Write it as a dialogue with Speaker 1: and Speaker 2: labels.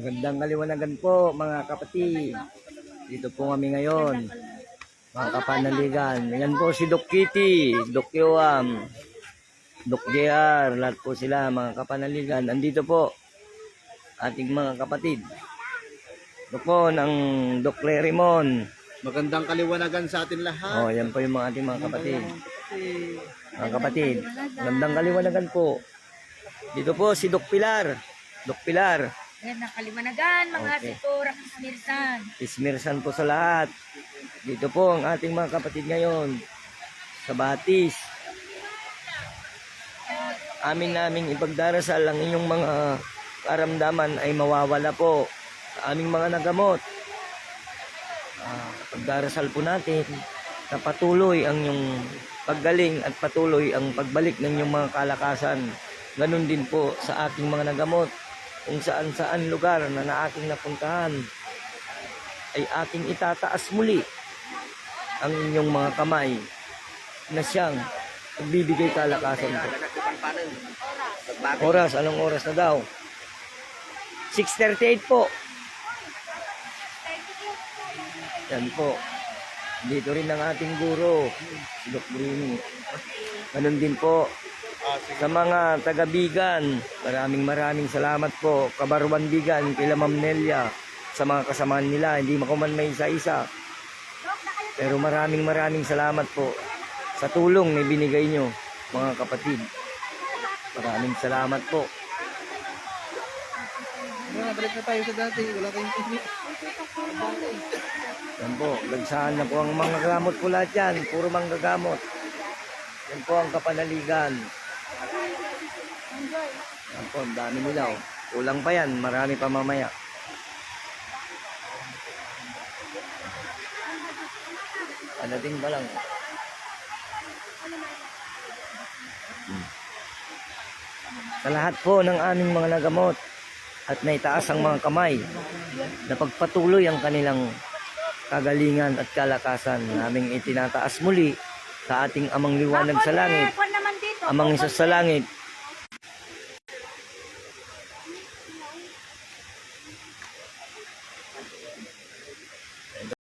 Speaker 1: Magandang kaliwanagan po mga kapatid. Dito po kami ngayon. Mga kapanaligan. Yan po si Doc Kitty, Doc Yoam, Doc JR. Lahat po sila mga kapanaligan. Andito po ating mga kapatid. Ito po ng Doc Lerimon.
Speaker 2: Magandang kaliwanagan sa atin lahat.
Speaker 1: Oh, yan po yung mga ating mga kapatid. Mga kapatid, magandang kaliwanagan po. Dito po si Doc Pilar. Doc Pilar.
Speaker 3: Yan ang kalimanagan, mga
Speaker 1: Okay.
Speaker 3: situra, kismirsan.
Speaker 1: Ismirsan po sa lahat. Dito po ang ating mga kapatid ngayon sa Batis. Amin naming ipagdarasal ang inyong mga karamdaman ay mawawala po sa aming mga nagamot. Ah, pagdarasal po natin na patuloy ang inyong paggaling at patuloy ang pagbalik ng inyong mga kalakasan. Ganon din po sa ating mga nagamot kung saan saan lugar na na aking napuntahan ay aking itataas muli ang inyong mga kamay na siyang magbibigay kalakasan po. Oras, anong oras na daw? 6.38 po. Yan po. Dito rin ang ating guro, si Doc Brini. Ganun din po sa mga taga-Bigan, maraming maraming salamat po. Kabarwan Bigan, kila Ma'am Nelia, sa mga kasamaan nila, hindi makuman may isa-isa. Pero maraming maraming salamat po sa tulong na binigay nyo, mga kapatid. Maraming salamat po.
Speaker 2: Balik na tayo sa dati. Wala kayong.
Speaker 1: Yan po, nagsahan na po ang mga gamot po lahat yan. Puro manggagamot. Yan po ang kapanaligan. Yan po, ang dami nila. Oh. Kulang pa yan, marami pa mamaya. Panating pa lang. Hmm. Sa lahat po ng aming mga nagamot at naitaas ang mga kamay na pagpatuloy ang kanilang kagalingan at kalakasan naming itinataas muli sa ating amang liwanag sa langit, amang isa sa langit,